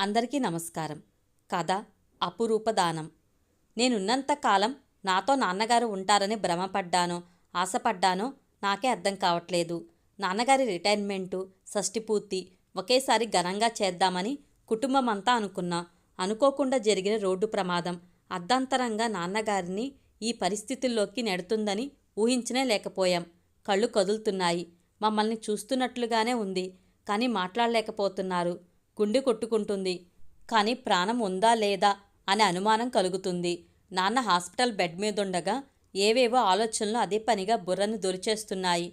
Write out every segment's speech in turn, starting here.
అందరికీ నమస్కారం. కథ అపురూపదానం. నేనున్నంతకాలం కాలం నాతో నాన్నగారు ఉంటారని భ్రమపడ్డానో ఆశపడ్డానో నాకే అర్థం కావట్లేదు. నాన్నగారి రిటైర్మెంటు షష్టిపూర్తి ఒకేసారి ఘనంగా చేద్దామని కుటుంబం అంతా అనుకున్నా. అనుకోకుండా జరిగిన రోడ్డు ప్రమాదం అర్ధాంతరంగా నాన్నగారిని ఈ పరిస్థితుల్లోకి నెడుతుందని ఊహించనే లేకపోయాం. కళ్ళు కదులుతున్నాయి. మమ్మల్ని చూస్తున్నట్లుగానే ఉంది. కానీ మాట్లాడలేకపోతున్నారు. గుండె కొట్టుకుంటుంది. కానీ ప్రాణం ఉందా లేదా అనే అనుమానం కలుగుతుంది. నాన్న హాస్పిటల్ బెడ్ మీదుండగా ఏవేవో ఆలోచనలు అదే పనిగా బుర్రను దొరిచేస్తున్నాయి.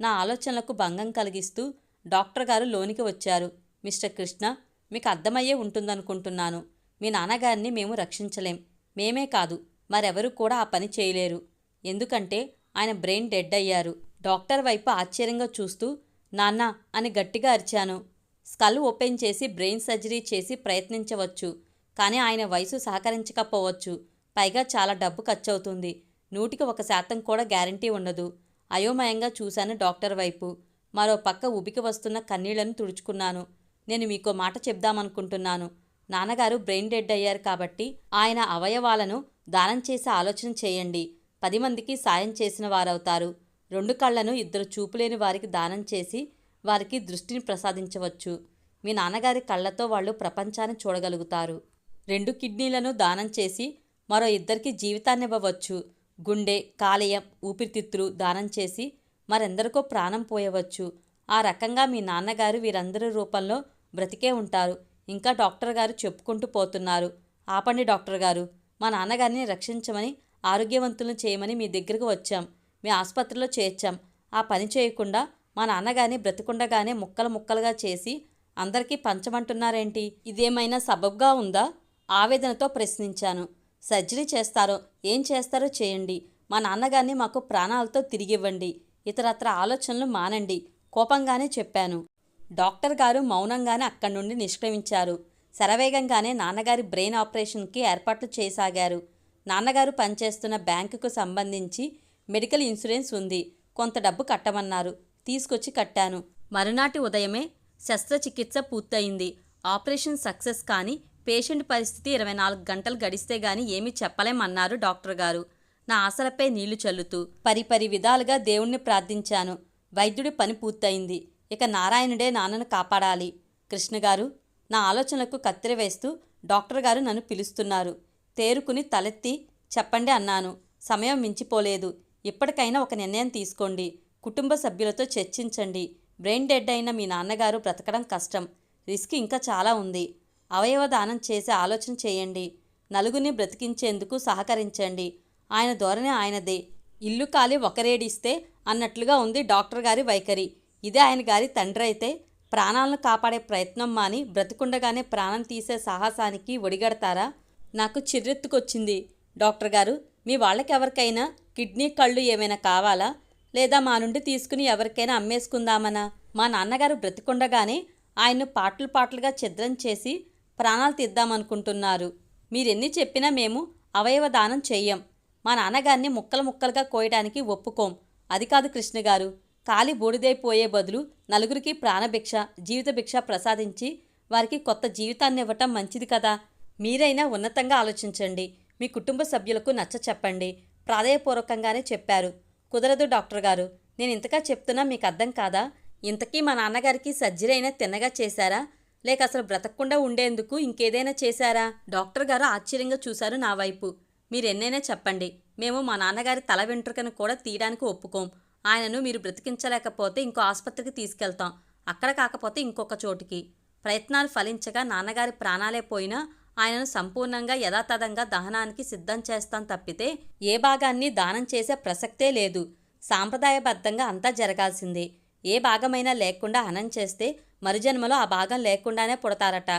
నా ఆలోచనలకు భంగం కలిగిస్తూ డాక్టర్ గారు లోనికి వచ్చారు. మిస్టర్ కృష్ణ మీకు అర్థమయ్యే ఉంటుందనుకుంటున్నాను. మీ నాన్నగారిని మేము రక్షించలేం. మేమే కాదు మరెవరూ కూడా ఆ పని చేయలేరు. ఎందుకంటే ఆయన బ్రెయిన్ డెడ్ అయ్యారు. డాక్టర్ వైపు ఆశ్చర్యంగా చూస్తూ నాన్న అని గట్టిగా అరిచాను. స్కల్ ఓపెన్ చేసి బ్రెయిన్ సర్జరీ చేసి ప్రయత్నించవచ్చు. కానీ ఆయన వయసు సహకరించకపోవచ్చు. పైగా చాలా డబ్బు ఖర్చవుతుంది. నూటికి ఒక శాతం కూడా గ్యారంటీ ఉండదు. అయోమయంగా చూశాను డాక్టర్ వైపు. మరో పక్క ఉబికి వస్తున్న కన్నీళ్ళను తుడుచుకున్నాను. నేను మీకో మాట చెప్దామనుకుంటున్నాను. నాన్నగారు బ్రెయిన్ డెడ్ అయ్యారు కాబట్టి ఆయన అవయవాలను దానం చేసే ఆలోచన చేయండి. పది మందికి సాయం చేసిన వారవుతారు. రెండు కళ్ళను ఇద్దరు చూపులేని వారికి దానం చేసి వారికి దృష్టిని ప్రసాదించవచ్చు. మీ నాన్నగారి కళ్ళతో వాళ్ళు ప్రపంచాన్ని చూడగలుగుతారు. రెండు కిడ్నీలను దానం చేసి మరో ఇద్దరికి జీవితాన్ని ఇవ్వవచ్చు గుండె కాలేయం ఊపిరితిత్తులు దానం చేసి మరెందరికో ప్రాణం పోయవచ్చు. ఆ రకంగా మీ నాన్నగారు వీరందరి రూపంలో బ్రతికే ఉంటారు. ఇంకా డాక్టర్ గారు చెప్పుకుంటూ పోతున్నారు. ఆపండి డాక్టర్ గారు. మా నాన్నగారిని రక్షించమని ఆరోగ్యవంతులను చేయమని మీ దగ్గరకు వచ్చాం. మీ ఆసుపత్రిలో చేర్చాం. ఆ పని చేయకుండా మా నాన్నగారిని బ్రతికుండగానే ముక్కలు ముక్కలుగా చేసి అందరికీ పంచమంటున్నారేంటి? ఇదేమైనా సబబ్గా ఉందా? ఆవేదనతో ప్రశ్నించాను. సర్జరీ చేస్తారో ఏం చేస్తారో చేయండి. మా నాన్నగారిని మాకు ప్రాణాలతో తిరిగివ్వండి. ఇతరత్ర ఆలోచనలు మానండి. కోపంగానే చెప్పాను. డాక్టర్ గారు మౌనంగానే అక్కడి నుండి నిష్క్రమించారు. శరవేగంగానే నాన్నగారి బ్రెయిన్ ఆపరేషన్కి ఏర్పాట్లు చేయసాగారు నాన్నగారు పనిచేస్తున్న బ్యాంకుకు సంబంధించి మెడికల్ ఇన్సూరెన్స్ ఉంది. కొంత డబ్బు కట్టమన్నారు. తీసుకొచ్చి కట్టాను. మరునాటి ఉదయమే శస్త్రచికిత్స పూర్తయింది. ఆపరేషన్ సక్సెస్ కానీ పేషెంట్ పరిస్థితి ఇరవై నాలుగు గంటలు గడిస్తే గాని ఏమీ చెప్పలేమన్నారు డాక్టర్ గారు. నా ఆశలపై నీళ్ళు చల్లుతూ పరిపరి విధాలుగా దేవుణ్ణి ప్రార్థించాను. వైద్యుడి పని పూర్తయింది. ఇక నారాయణుడే నాన్నను కాపాడాలి. కృష్ణగారు నా ఆలోచనలకు కత్తెర వేస్తూ డాక్టర్ గారు నన్ను పిలుస్తున్నారు. తేరుకుని తలెత్తి చెప్పండి అన్నాను. సమయం మించిపోలేదు. ఇప్పటికైనా ఒక నిర్ణయం తీసుకోండి. కుటుంబ సభ్యులతో చర్చించండి. బ్రెయిన్ డెడ్ అయిన మీ నాన్నగారు బ్రతకడం కష్టం. రిస్క్ ఇంకా చాలా ఉంది. అవయవ దానం చేసే ఆలోచన చేయండి. నలుగురిని బ్రతికించేందుకు సహకరించండి. ఆయన ధోరణి ఆయనదే. ఇల్లు కాలి ఒకరేడిస్తే అన్నట్లుగా ఉంది డాక్టర్ గారి వైఖరి. ఇదే ఆయన గారి తండ్రి అయితే ప్రాణాలను కాపాడే ప్రయత్నం మాని బ్రతికుండగానే ప్రాణం తీసే సాహసానికి ఒడిగడతారా? నాకు చిర్రెత్తుకొచ్చింది. డాక్టర్ గారు మీ వాళ్ళకెవరికైనా కిడ్నీ కళ్ళు ఏమైనా కావాలా? లేదా మా నుండి తీసుకుని ఎవరికైనా అమ్మేసుకుందామనా? మా నాన్నగారు బ్రతికుండగానే ఆయన్ను పాటలు పాటలుగా ఛిద్రం చేసి ప్రాణాలు తీద్దామనుకుంటున్నారు. మీరెన్ని చెప్పినా మేము అవయవ దానం చెయ్యం. మా నాన్నగారిని ముక్కలు ముక్కలుగా కోయడానికి ఒప్పుకోం. అది కాదు కృష్ణ గారు. కాలి బూడిదైపోయే బదులు నలుగురికి ప్రాణభిక్ష జీవిత భిక్ష ప్రసాదించి వారికి కొత్త జీవితాన్ని ఇవ్వటం మంచిది కదా? మీరైనా ఉన్నతంగా ఆలోచించండి. మీ కుటుంబ సభ్యులకు నచ్చ చెప్పండి ప్రాధాయపూర్వకంగానే చెప్పారు. కుదరదు డాక్టర్ గారు. నేను ఇంతగా చెప్తున్నా మీకు అర్థం కాదా? ఇంతకీ మా నాన్నగారికి సర్జరీ అయినా తిన్నగా చేశారా? లేక అసలు బ్రతకకుండా ఉండేందుకు ఇంకేదైనా చేశారా? డాక్టర్ గారు ఆశ్చర్యంగా చూశారు నా వైపు. మీరెన్నైనా చెప్పండి. మేము మా నాన్నగారి తల వెంట్రుకను కూడా తీయడానికి ఒప్పుకోం. ఆయనను మీరు బ్రతికించలేకపోతే ఇంకో ఆసుపత్రికి తీసుకెళ్తాం. అక్కడ కాకపోతే ఇంకొక చోటికి. ప్రయత్నాలు ఫలించగా నాన్నగారి ప్రాణాలే పోయినా ఆయనను సంపూర్ణంగా యథాతథంగా దహనానికి సిద్ధం చేస్తాం తప్పితే ఏ భాగాన్ని దానం చేసే ప్రసక్తే లేదు. సాంప్రదాయబద్ధంగా అంతా జరగాల్సిందే. ఏ భాగమైనా లేకుండా హనం చేస్తే మరుజన్మలో ఆ భాగం లేకుండానే పుడతారట.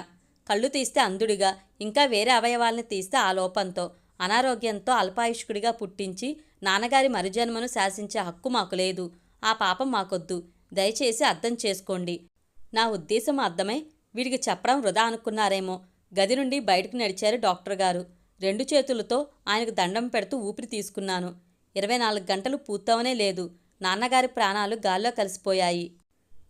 కళ్ళు తీస్తే అంధుడిగా ఇంకా వేరే అవయవాల్ని తీస్తే ఆ లోపంతో అనారోగ్యంతో అల్పాయుష్కుడిగా పుట్టించి నాన్నగారి మరుజన్మను శాసించే హక్కు మాకు లేదు. ఆ పాపం మాకొద్దు. దయచేసి అర్థం చేసుకోండి. నా ఉద్దేశం అర్థమై వీడికి చెప్పడం వృధా అనుకున్నారేమో. గది నుండి బయటకు నడిచారు డాక్టర్ గారు. రెండు చేతులతో ఆయనకు దండం పెడుతూ ఊపిరి తీసుకున్నాను. ఇరవై నాలుగు గంటలు పూర్తవనే లేదు. నాన్నగారి ప్రాణాలు గాల్లో కలిసిపోయాయి.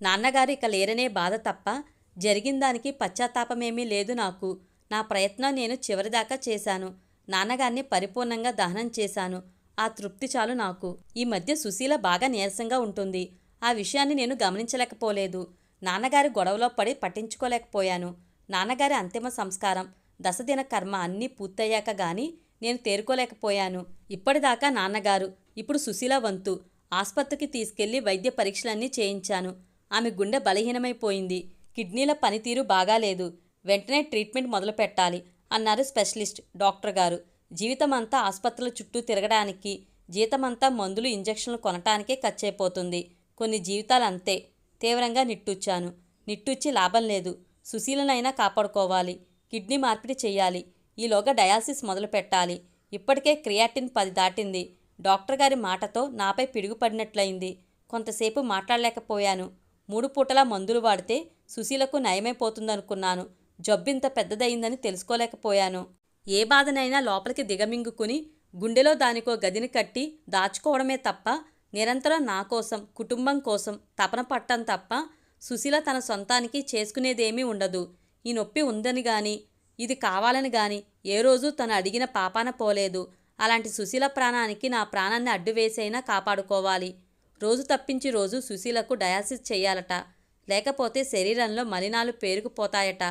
నాన్నగారు ఇక లేరనే బాధ తప్ప జరిగిన దానికి పశ్చాత్తాపమేమీ లేదు నాకు. నా ప్రయత్నం నేను చివరిదాకా చేశాను. నాన్నగారిని పరిపూర్ణంగా దహనం చేశాను. ఆ తృప్తి చాలు నాకు. ఈ మధ్య సుశీల బాగా నీరసంగా ఉంటుంది. ఆ విషయాన్ని నేను గమనించలేకపోలేదు. నాన్నగారి గొడవలో పడి పట్టించుకోలేకపోయాను. నాన్నగారి అంతిమ సంస్కారం దశదిన కర్మ అన్నీ పూర్తయ్యాక గాని నేను తేరుకోలేకపోయాను. ఇప్పటిదాకా నాన్నగారు ఇప్పుడు సుశీల వంతు ఆసుపత్రికి తీసుకెళ్ళి వైద్య పరీక్షలన్నీ చేయించాను. ఆమె గుండె బలహీనమైపోయింది. కిడ్నీల పనితీరు బాగాలేదు. వెంటనే ట్రీట్మెంట్ మొదలు పెట్టాలి అన్నారు స్పెషలిస్ట్ డాక్టర్ గారు జీవితమంతా ఆసుపత్రుల చుట్టూ తిరగడానికి జీతమంతా మందులు ఇంజక్షన్లు కొనటానికే ఖర్చయిపోతుంది కొన్ని జీవితాలు అంతే తీవ్రంగా నిట్టూచ్చాను నిట్టూచ్చి లాభం లేదు. సుశీలనైనా కాపాడుకోవాలి. కిడ్నీ మార్పిడి చేయాలి. ఈలోగా డయాలసిస్ మొదలు పెట్టాలి. ఇప్పటికే క్రియాటిన్ పది దాటింది. డాక్టర్ గారి మాటతో నాపై పిడుగుపడినట్లయింది. కొంతసేపు మాట్లాడలేకపోయాను. మూడు పూటలా మందులు వాడితే సుశీలకు నయమైపోతుందనుకున్నాను. జబ్బింత పెద్దదయిందని తెలుసుకోలేకపోయాను. ఏ బాధనైనా లోపలికి దిగమింగుకుని గుండెలో దానికో గదిని కట్టి దాచుకోవడమే తప్ప నిరంతరం నా కోసం కుటుంబం కోసం తపన పట్టం తప్ప సుశీల తన సొంతానికి చేసుకునేదేమీ ఉండదు. ఈ నొప్పి ఉందని గాని ఇది కావాలని గాని ఏ రోజు తను అడిగిన పాపాన పోలేదు. అలాంటి సుశీల ప్రాణానికి నా ప్రాణాన్ని అడ్డువేసైనా కాపాడుకోవాలి. రోజు తప్పించి రోజు సుశీలకు డయాసిస్ చేయాలట. లేకపోతే శరీరంలో మలినాలు పేరుకుపోతాయట.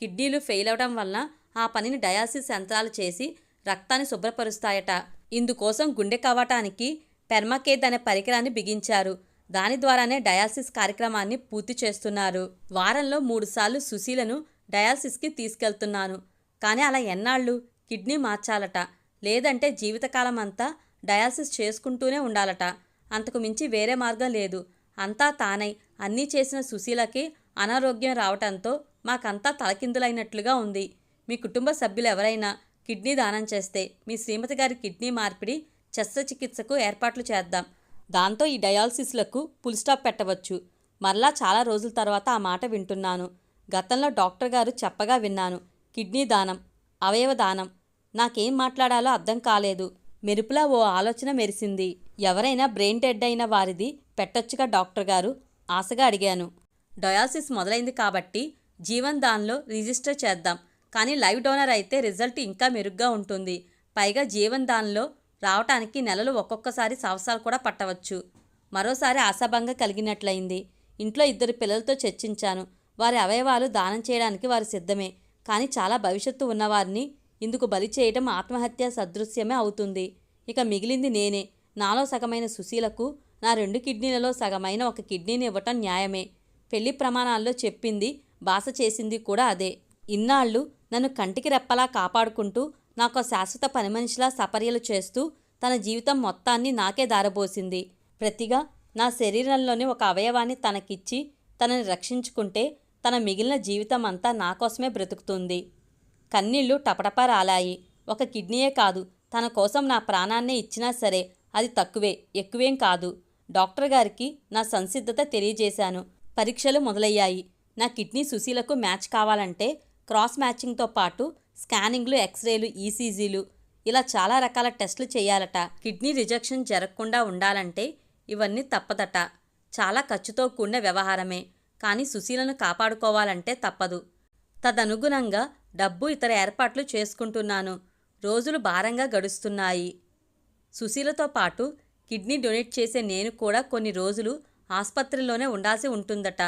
కిడ్నీలు ఫెయిల్ అవడం వలన ఆ పనిని డయాసిస్ యంత్రాలు చేసి రక్తాన్ని శుభ్రపరుస్తాయట. ఇందుకోసం గుండె కవ్వటానికి పెర్మకేద్ అనే పరికరాన్ని బిగించారు. దాని ద్వారానే డయాలసిస్ కార్యక్రమాన్ని పూర్తి చేస్తున్నారు. వారంలో మూడుసార్లు సుశీలను డయాలసిస్కి తీసుకెళ్తున్నాను. కానీ అలా ఎన్నాళ్ళు? కిడ్నీ మార్చాలట. లేదంటే జీవితకాలం అంతా డయాలసిస్ చేసుకుంటూనే ఉండాలట. అంతకు మించి వేరే మార్గం లేదు. అంతా తానై అన్నీ చేసిన సుశీలకి అనారోగ్యం రావటంతో మాకంతా తలకిందులైనట్లుగా ఉంది. మీ కుటుంబ సభ్యులు ఎవరైనా కిడ్నీ దానం చేస్తే మీ శ్రీమతి గారి కిడ్నీ మార్పిడి శస్త్రచికిత్సకు ఏర్పాట్లు చేద్దాం. దాంతో ఈ డయాలసిస్లకు ఫుల్ స్టాప్ పెట్టవచ్చు. మరలా చాలా రోజుల తర్వాత ఆ మాట వింటున్నాను. గతంలో డాక్టర్ గారు చెప్పగా విన్నాను. కిడ్నీ దానం అవయవ దానం. నాకేం మాట్లాడాలో అర్థం కాలేదు. మెరుపులా ఓ ఆలోచన మెరిసింది. ఎవరైనా బ్రెయిన్ డెడ్ అయిన వారిది పెట్టొచ్చుగా డాక్టర్ గారు? ఆశగా అడిగాను. డయాలసిస్ మొదలైంది కాబట్టి జీవన్ దాన్లో రిజిస్టర్ చేద్దాం. కానీ లైవ్ డోనర్ అయితే రిజల్ట్ ఇంకా మెరుగ్గా ఉంటుంది. పైగా జీవన్ దాన్లో రావటానికి నెలలు ఒక్కొక్కసారి సంవత్సరాలు కూడా పట్టవచ్చు. మరోసారి ఆశాభంగా కలిగినట్లయింది. ఇంట్లో ఇద్దరు పిల్లలతో చర్చించాను. వారి అవయవాలు దానం చేయడానికి వారు సిద్ధమే. కానీ చాలా భవిష్యత్తు ఉన్నవారిని ఇందుకు బలి చేయడం ఆత్మహత్య సదృశ్యమే అవుతుంది. ఇక మిగిలింది నేనే. నాలో సగమైన సుశీలకు నా రెండు కిడ్నీలలో సగమైన ఒక కిడ్నీని ఇవ్వటం న్యాయమే. పెళ్ళి ప్రమాణాల్లో చెప్పింది బాస చేసింది కూడా అదే. ఇన్నాళ్ళు నన్ను కంటికి రెప్పలా కాపాడుకుంటూ నాకు శాశ్వత పని మనిషిలా సపర్యలు చేస్తూ తన జీవితం మొత్తాన్ని నాకే దారబోసింది. ప్రతిగా నా శరీరంలోని ఒక అవయవాన్ని తనకిచ్చి తనని రక్షించుకుంటే తన మిగిలిన జీవితం అంతా నా కోసమే బ్రతుకుతుంది. కన్నీళ్ళు టపటపా రాలాయి. ఒక కిడ్నీయే కాదు తన కోసం నా ప్రాణాన్నే ఇచ్చినా సరే అది తక్కువే ఎక్కువేం కాదు. డాక్టర్ గారికి నా సంసిద్ధత తెలియజేశాను. పరీక్షలు మొదలయ్యాయి. నా కిడ్నీ సుశీలకు మ్యాచ్ కావాలంటే క్రాస్ మ్యాచింగ్తో పాటు స్కానింగ్లు ఎక్స్రేలు ఈసీజీలు ఇలా చాలా రకాల టెస్టులు చేయాలట. కిడ్నీ రిజెక్షన్ జరగకుండా ఉండాలంటే ఇవన్నీ తప్పదట. చాలా ఖర్చుతో కూడిన వ్యవహారమే. కానీ సుశీలను కాపాడుకోవాలంటే తప్పదు. తదనుగుణంగా డబ్బు ఇతర ఏర్పాట్లు చేసుకుంటున్నాను. రోజులు భారంగా గడుస్తున్నాయి. సుశీలతో పాటు కిడ్నీ డొనేట్ చేసే నేను కూడా కొన్ని రోజులు ఆసుపత్రిలోనే ఉండాల్సి ఉంటుందట.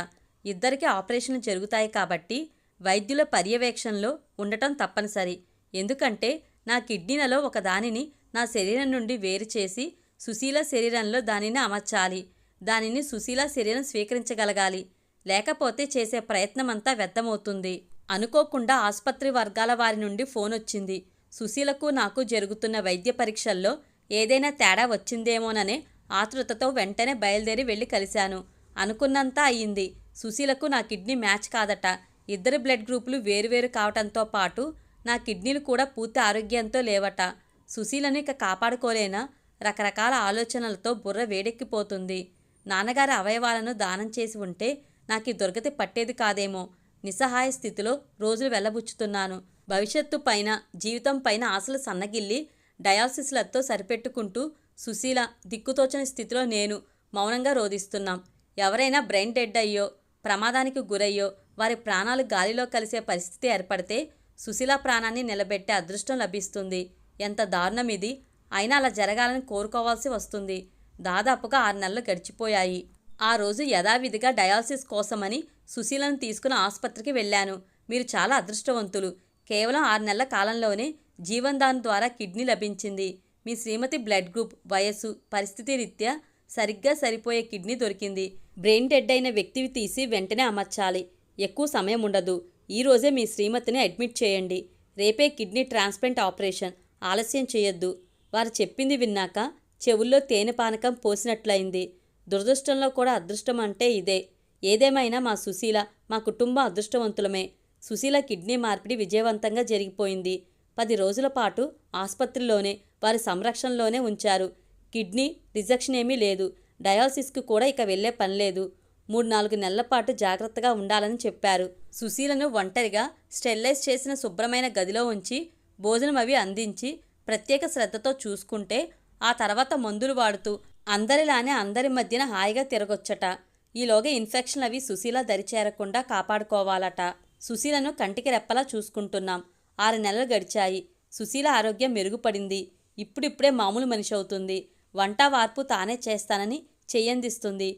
ఇద్దరికి ఆపరేషన్లు జరుగుతాయి కాబట్టి వైద్యుల పర్యవేక్షణలో ఉండటం తప్పనిసరి. ఎందుకంటే నా కిడ్నీలలో ఒక దానిని నా శరీరం నుండి వేరు చేసి సుశీల శరీరంలో దానిని అమర్చాలి. దానిని సుశీల శరీరం స్వీకరించగలగాలి. లేకపోతే చేసే ప్రయత్నమంతా వ్యర్థమవుతుంది. అనుకోకుండా ఆసుపత్రి వర్గాల వారి నుండి ఫోన్ వచ్చింది. సుశీలకు నాకు జరుగుతున్న వైద్య పరీక్షల్లో ఏదైనా తేడా వచ్చిందేమోననే ఆతృతతో వెంటనే బయలుదేరి వెళ్ళి కలిశాను. అనుకున్నంత అయ్యింది. సుశీలకు నా కిడ్నీ మ్యాచ్ కాదట. ఇద్దరు బ్లడ్ గ్రూపులు వేరువేరు కావటంతో పాటు నా కిడ్నీలు కూడా పూర్తి ఆరోగ్యంతో లేవట. సుశీలను ఇక కాపాడుకోలేనా రకరకాల ఆలోచనలతో బుర్ర వేడెక్కిపోతుంది. నాన్నగారి అవయవాలను దానం చేసి ఉంటే నాకు ఈ దుర్గతి పట్టేది కాదేమో. నిస్సహాయ స్థితిలో రోజులు వెళ్ళబుచ్చుతున్నాను భవిష్యత్తు పైన జీవితం పైన ఆశలు సన్నగిల్లి డయాలసిస్లతో సరిపెట్టుకుంటూ సుశీల దిక్కుతోచని స్థితిలో నేను మౌనంగా రోధిస్తున్నాం. ఎవరైనా బ్రెయిన్ డెడ్ అయ్యో ప్రమాదానికి గురయ్యో వారి ప్రాణాలు గాలిలో కలిసే పరిస్థితి ఏర్పడితే సుశీల ప్రాణాన్ని నిలబెట్టే అదృష్టం లభిస్తుంది. ఎంత దారుణం ఇది! అయినా అలా జరగాలని కోరుకోవాల్సి వస్తుంది. దాదాపుగా ఆరు నెలలు గడిచిపోయాయి. ఆ రోజు యథావిధిగా డయాలసిస్ కోసమని సుశీలను తీసుకుని ఆసుపత్రికి వెళ్ళాను. మీరు చాలా అదృష్టవంతులు. కేవలం ఆరు నెలల కాలంలోనే జీవన్దాన్ ద్వారా కిడ్నీ లభించింది. మీ శ్రీమతి బ్లడ్ గ్రూప్ వయస్సు పరిస్థితి రీత్యా సరిగ్గా సరిపోయే కిడ్నీ దొరికింది. బ్రెయిన్ డెడ్ అయిన వ్యక్తివి తీసి వెంటనే అమర్చాలి. ఎక్కువ సమయం ఉండదు. ఈరోజే మీ శ్రీమతిని అడ్మిట్ చేయండి. రేపే కిడ్నీ ట్రాన్స్ప్లాంట్ ఆపరేషన్. ఆలస్యం చేయొద్దు. వారు చెప్పింది విన్నాక చెవుల్లో తేనె పానకం పోసినట్లయింది. దురదృష్టంలో కూడా అదృష్టం అంటే ఇదే. ఏదేమైనా మా సుశీల మా కుటుంబం అదృష్టవంతులమే. సుశీల కిడ్నీ మార్పిడి విజయవంతంగా జరిగిపోయింది. పది రోజుల పాటు ఆసుపత్రిలోనే వారి సంరక్షణలోనే ఉంచారు. కిడ్నీ రిజెక్షన్ ఏమీ లేదు. డయాలసిస్కు కూడా ఇక వెళ్ళే పని లేదు. మూడు నాలుగు నెలల పాటు జాగ్రత్తగా ఉండాలని చెప్పారు. సుశీలను ఒంటరిగా స్టెరిలైజ్ చేసిన శుభ్రమైన గదిలో ఉంచి భోజనం అవి అందించి ప్రత్యేక శ్రద్ధతో చూసుకుంటే ఆ తర్వాత మందులు వాడుతూ అందరిలానే అందరి మధ్యన హాయిగా తిరగొచ్చట. ఈలోగా ఇన్ఫెక్షన్ అవి సుశీల దరిచేరకుండా కాపాడుకోవాలట. సుశీలను కంటికి రెప్పలా చూసుకుంటున్నాం. ఆరు నెలలు గడిచాయి. సుశీల ఆరోగ్యం మెరుగుపడింది. ఇప్పుడిప్పుడే మామూలు మనిషి అవుతుంది. వంట వార్పు తానే చేస్తానని చెయ్యందిస్తుంది.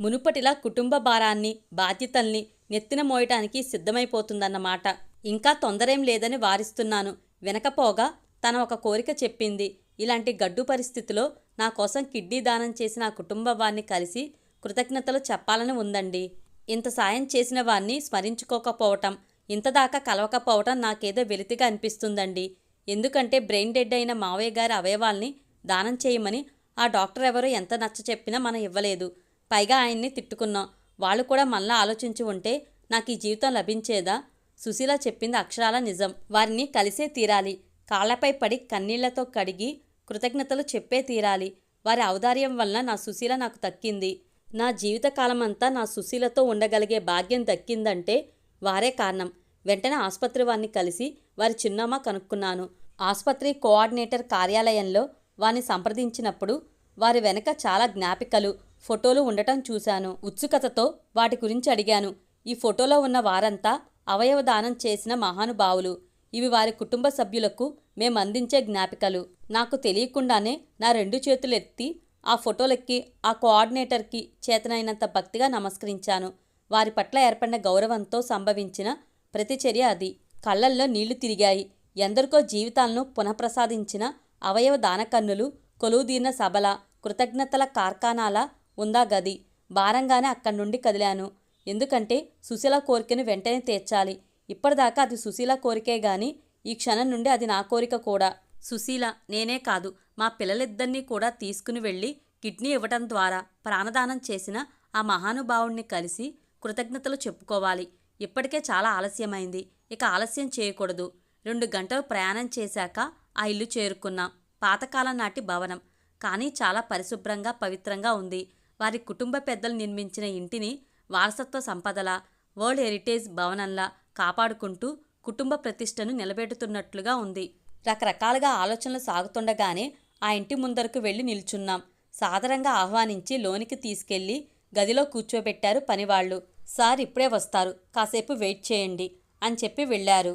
మునుపటిలా కుటుంబ భారాన్ని బాధ్యతల్ని నెత్తిన మోయటానికి సిద్ధమైపోతుందన్నమాట. ఇంకా తొందరేం లేదని వారిస్తున్నాను. వినకపోగా తన ఒక కోరిక చెప్పింది. ఇలాంటి గడ్డు పరిస్థితిలో నా కోసం కిడ్నీ దానం చేసిన ఆ కుటుంబ వారిని కలిసి కృతజ్ఞతలు చెప్పాలని ఉందండి. ఇంత సాయం చేసిన వారిని స్మరించుకోకపోవటం ఇంతదాకా కలవకపోవటం నాకేదో వెలితిగా అనిపిస్తుందండి. ఎందుకంటే బ్రెయిన్ డెడ్ అయిన మావయ్య గారి అవయవాల్ని దానం చేయమని ఆ డాక్టర్ ఎవరో ఎంత నచ్చ చెప్పినా మనం ఇవ్వలేదు. పైగా ఆయన్ని తిట్టుకున్నాం. వాళ్ళు కూడా మళ్ళా ఆలోచించి ఉంటే నాకు ఈ జీవితం లభించేదా? సుశీల చెప్పింది అక్షరాల నిజం. వారిని కలిసే తీరాలి. కాళ్ళపై పడి కన్నీళ్ళతో కడిగి కృతజ్ఞతలు చెప్పే తీరాలి. వారి ఔదార్యం వలన నా సుశీల నాకు దక్కింది. నా జీవితకాలమంతా నా సుశీలతో ఉండగలిగే భాగ్యం దక్కిందంటే వారే కారణం. వెంటనే ఆసుపత్రి వారిని కలిసి వారి చిన్నమ్మ కనుక్కున్నాను. ఆసుపత్రి కోఆర్డినేటర్ కార్యాలయంలో వారిని సంప్రదించినప్పుడు వారి వెనక చాలా జ్ఞాపికలు. ఫోటోలు ఉండటం చూశాను. ఉత్సుకతతో వాటి గురించి అడిగాను. ఈ ఫోటోలో ఉన్న వారంతా అవయవ దానం చేసిన మహానుభావులు. ఇవి వారి కుటుంబ సభ్యులకు మేము అందించే జ్ఞాపికలు. నాకు తెలియకుండానే నా రెండు చేతులు ఎత్తి ఆ ఫోటోలకి ఆ కోఆర్డినేటర్కి చేతనైనంత భక్తిగా నమస్కరించాను. వారి పట్ల ఏర్పడిన గౌరవంతో సంభవించిన ప్రతిచర్య అది. కళ్ళల్లో నీళ్ళు తిరిగాయి. ఎందరికో జీవితాలను పునఃప్రసాదించిన అవయవ దానకన్నులు కొలువుదీర్న సభల కృతజ్ఞతల కార్ఖానాల ఉందా గది? భారంగానే అక్కడి నుండి కదిలాను. ఎందుకంటే సుశీల కోరికను వెంటనే తీర్చాలి. ఇప్పటిదాకా అది సుశీల కోరికే గాని ఈ క్షణం నుండి అది నా కోరిక కూడా. సుశీల నేనే కాదు. మా పిల్లలిద్దరినీ కూడా తీసుకుని వెళ్ళి కిడ్నీ ఇవ్వటం ద్వారా ప్రాణదానం చేసిన ఆ మహానుభావుణ్ణి కలిసి కృతజ్ఞతలు చెప్పుకోవాలి. ఇప్పటికే చాలా ఆలస్యమైంది. ఇక ఆలస్యం చేయకూడదు. రెండు గంటలు ప్రయాణం చేశాక ఆ ఇల్లు చేరుకున్నాం. పాతకాలం నాటి భవనం. కానీ చాలా పరిశుభ్రంగా పవిత్రంగా ఉంది. వారి కుటుంబ పెద్దలు నిర్మించిన ఇంటిని వారసత్వ సంపదల వరల్డ్ హెరిటేజ్ భవనంలా కాపాడుకుంటూ కుటుంబ ప్రతిష్టను నిలబెడుతున్నట్లుగా ఉంది. రకరకాలుగా ఆలోచనలు సాగుతుండగానే ఆ ఇంటి ముందరకు వెళ్ళి నిల్చున్నాం. సాదరంగా ఆహ్వానించి లోనికి తీసుకెళ్ళి గదిలో కూర్చోబెట్టారు పనివాళ్ళు సార్ ఇప్పుడే వస్తారు. కాసేపు వెయిట్ చేయండి అని చెప్పి వెళ్ళారు.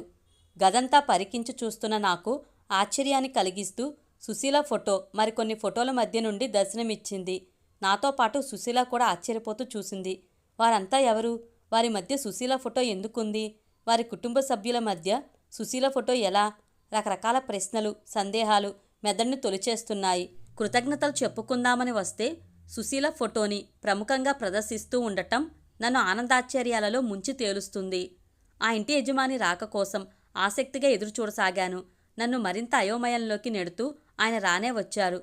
గదంతా పరికించి చూస్తున్న నాకు ఆశ్చర్యాన్ని కలిగిస్తూ సుశీల ఫోటో మరికొన్ని ఫోటోల మధ్య నుండి దర్శనమిచ్చింది. నాతో పాటు సుశీల కూడా ఆశ్చర్యపోతూ చూసింది. వారంతా ఎవరు? వారి మధ్య సుశీల ఫోటో ఎందుకుంది? వారి కుటుంబ సభ్యుల మధ్య సుశీల ఫోటో ఎలా? రకరకాల ప్రశ్నలు సందేహాలు మెదడును తొలిచేస్తున్నాయి. కృతజ్ఞతలు చెప్పుకుందామని వస్తే సుశీల ఫోటోని ప్రముఖంగా ప్రదర్శిస్తూ ఉండటం నన్ను ఆనందాశ్చర్యాలలో ముంచి తేలుస్తుంది. ఆ ఇంటి యజమాని రాక కోసం ఆసక్తిగా ఎదురుచూడసాగాను. నన్ను మరింత అయోమయంలోకి నెడుతూ ఆయన రానే వచ్చారు.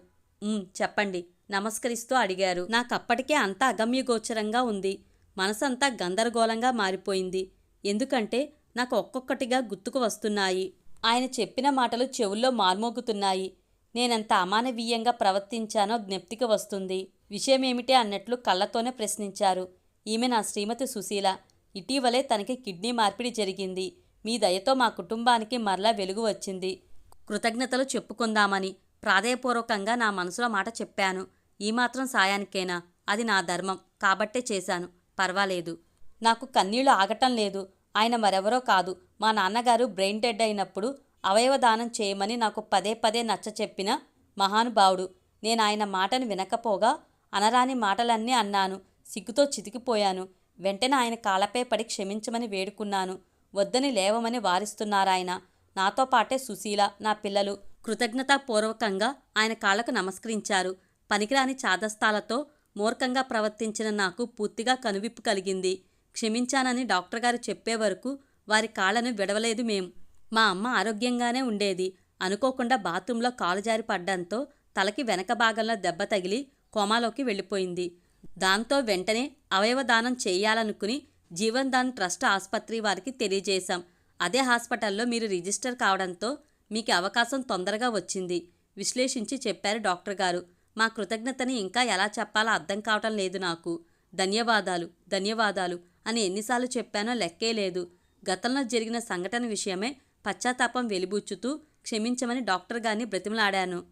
చెప్పండి. నమస్కరిస్తూ అడిగారు. నాకప్పటికే అంతా అగమ్యగోచరంగా ఉంది. మనసంతా గందరగోళంగా మారిపోయింది. ఎందుకంటే నాకు ఒక్కొక్కటిగా గుర్తుకు వస్తున్నాయి. ఆయన చెప్పిన మాటలు చెవుల్లో మార్మోగుతున్నాయి. నేనెంత అమానవీయంగా ప్రవర్తించానో జ్ఞప్తికి వస్తుంది. విషయమేమిటి అన్నట్లు కళ్ళతోనే ప్రశ్నించారు. ఈమె నా శ్రీమతి సుశీల. ఇటీవలే తనకి కిడ్నీ మార్పిడి జరిగింది. మీ దయతో మా కుటుంబానికి మరలా వెలుగు వచ్చింది. కృతజ్ఞతలు చెప్పుకుందామని ప్రాధేయపూర్వకంగా నా మనసులో మాట చెప్పాను. ఈ మాత్రం సాయానికేనా? అది నా ధర్మం. కాబట్టే చేశాను. పర్వాలేదు. నాకు కన్నీళ్ళు ఆగటం లేదు. ఆయన మరెవరో కాదు. మా నాన్నగారు బ్రెయిన్ డెడ్ అయినప్పుడు అవయవదానం చేయమని నాకు పదే పదే నచ్చ చెప్పిన మహానుభావుడు. నేను ఆయన మాటను వినకపోగా అనరాని మాటలన్నీ అన్నాను. సిగ్గుతో చితికిపోయాను. వెంటనే ఆయన కాళ్ళపై పడి క్షమించమని వేడుకున్నాను. వద్దని లేవమని వారిస్తున్నారాయన. నాతో పాటే సుశీల నా పిల్లలు కృతజ్ఞతాపూర్వకంగా ఆయన కాళ్ళకు నమస్కరించారు. పనికిరాని చాదస్తాలతో మూర్ఖంగా ప్రవర్తించిన నాకు పూర్తిగా కనువిప్పు కలిగింది. క్షమించానని డాక్టర్ గారు చెప్పే వరకు వారి కాళ్ళను విడవలేదు మేం. మా అమ్మ ఆరోగ్యంగానే ఉండేది. అనుకోకుండా బాత్రూంలో కాలు జారి పడ్డంతో తలకి వెనక భాగంలో దెబ్బ తగిలి కోమాలోకి వెళ్ళిపోయింది. దాంతో వెంటనే అవయవదానం చేయాలనుకుని జీవన్ దాన్ ట్రస్ట్ ఆసుపత్రి వారికి తెలియజేశాం. అదే హాస్పిటల్లో మీరు రిజిస్టర్ కావడంతో మీకు అవకాశం తొందరగా వచ్చింది. విశ్లేషించి చెప్పారు డాక్టర్ గారు. మా కృతజ్ఞతని ఇంకా ఎలా చెప్పాలో అర్థం కావటం లేదు నాకు. ధన్యవాదాలు ధన్యవాదాలు అని ఎన్నిసార్లు చెప్పానో లెక్కే లేదు. గతంలో జరిగిన సంఘటన విషయమే పశ్చాత్తాపం వెలిబుచ్చుతూ క్షమించమని డాక్టర్ గారిని బ్రతిమలాడాను.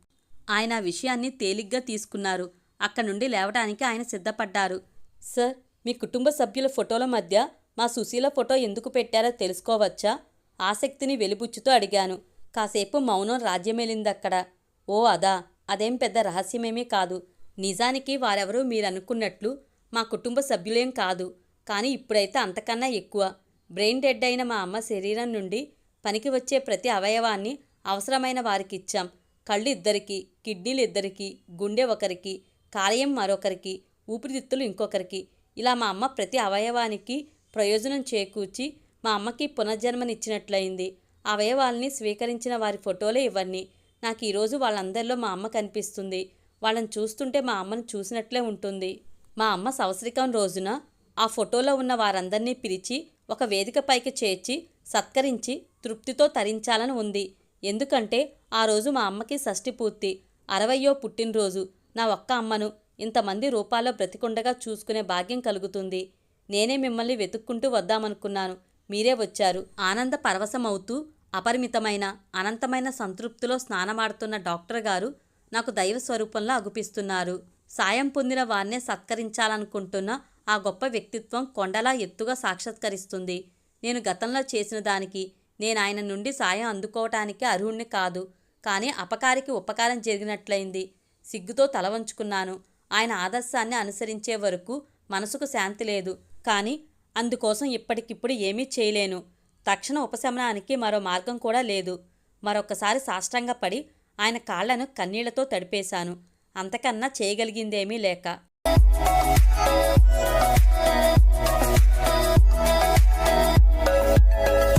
ఆయన ఆ విషయాన్ని తేలిగ్గా తీసుకున్నారు. అక్కడి నుండి లేవడానికి ఆయన సిద్ధపడ్డారు. సార్ మీ కుటుంబ సభ్యుల ఫోటోల మధ్య మా సుశీల ఫోటో ఎందుకు పెట్టారో తెలుసుకోవచ్చా? ఆసక్తిని వెలిబుచ్చుతూ అడిగాను. కాసేపు మౌనం రాజ్యమేలిందక్కడ. ఓ అదా. అదేం పెద్ద రహస్యమేమీ కాదు. నిజానికి వారెవరూ మీరనుకున్నట్లు మా కుటుంబ సభ్యులేం కాదు. కానీ ఇప్పుడైతే అంతకన్నా ఎక్కువ. బ్రెయిన్ డెడ్ అయిన మా అమ్మ శరీరం నుండి పనికి వచ్చే ప్రతి అవయవాన్ని అవసరమైన వారికి ఇచ్చాం కళ్ళు ఇద్దరికి కిడ్నీలు ఇద్దరికి గుండె ఒకరికి కాలేయం మరొకరికి ఊపిరితిత్తులు ఇంకొకరికి. ఇలా మా అమ్మ ప్రతి అవయవానికి ప్రయోజనం చేకూర్చి మా అమ్మకి పునర్జన్మనిచ్చినట్లయింది. అవయవాల్ని స్వీకరించిన వారి ఫోటోలే ఇవన్నీ నాకు ఈరోజు వాళ్ళందరిలో మా అమ్మ కనిపిస్తుంది. వాళ్ళని చూస్తుంటే మా అమ్మను చూసినట్లే ఉంటుంది. మా అమ్మ సంవత్సరికం రోజున ఆ ఫోటోలో ఉన్న వారందరినీ పిలిచి ఒక వేదికపైకి చేర్చి సత్కరించి తృప్తితో తరించాలని ఉంది. ఎందుకంటే ఆ రోజు మా అమ్మకి షష్ఠి పూర్తి. అరవయో పుట్టినరోజు. నా ఒక్క అమ్మను ఇంతమంది రూపాల్లో బ్రతికుండగా చూసుకునే భాగ్యం కలుగుతుంది. నేనే మిమ్మల్ని వెతుక్కుంటూ వద్దామనుకున్నాను. మీరే వచ్చారు. ఆనంద పరవశమవుతూ అపరిమితమైన అనంతమైన సంతృప్తిలో స్నానమాడుతున్న డాక్టర్ గారు నాకు దైవ స్వరూపంలో అగుపిస్తున్నారు. సాయం పొందిన వారినే సత్కరించాలనుకుంటున్న ఆ గొప్ప వ్యక్తిత్వం కొండలా ఎత్తుగా సాక్షాత్కరిస్తుంది. నేను గతంలో చేసిన దానికి నేను ఆయన నుండి సాయం అందుకోవటానికి అర్హుణ్ణి కాదు. కానీ అపకారికి ఉపకారం జరిగినట్లయింది. సిగ్గుతో తల వంచుకున్నాను. ఆయన ఆదర్శాన్ని అనుసరించే వరకు మనసుకు శాంతి లేదు. కానీ అందుకోసం ఇప్పటికిప్పుడు ఏమీ చేయలేను. తక్షణ ఉపశమనానికి మరో మార్గం కూడా లేదు. మరొకసారి సాష్టంగపడి ఆయన కాళ్ళను కన్నీళ్ళతో తడిపేశాను. అంతకన్నా చేయగలిగిందేమీ లేక.